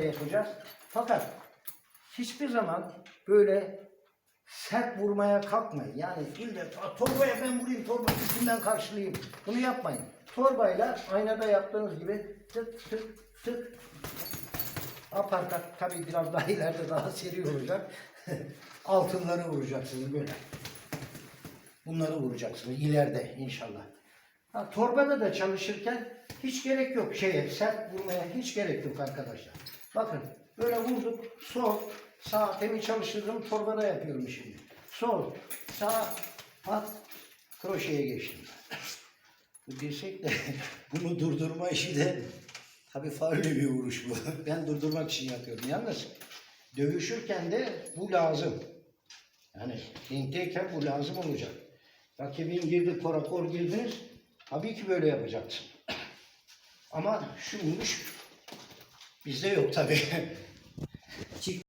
da yapacağız. Fakat hiçbir zaman böyle sert vurmaya kalkmayın. Yani ille "Aa, torbaya ben vurayım, torba üstünden karşılayayım. Bunu yapmayın. Torbayla aynada yaptığınız gibi tık tık tık aparkat tabii biraz daha ileride daha seri olacak. Altınları vuracaksınız böyle. Bunları vuracaksınız ileride inşallah. Ha, torbada da çalışırken hiç gerek yok şeye sert vurmaya hiç gerek yok arkadaşlar. Bakın böyle vurduk sol sağ temi çalıştırdım torbada yapıyorum şimdi. Sol sağ at kroşeye geçtim. Bu dirsek de bunu durdurma işi de tabii farklı bir vuruş bu. Ben durdurmak için yapıyorum. Yalnız dövüşürken de bu lazım. Yani ringdeyken bu lazım olacak. Rakibin girdi, korakor girdiniz. Tabii ki böyle yapacaksın. Ama şu vuruş 比谁有才对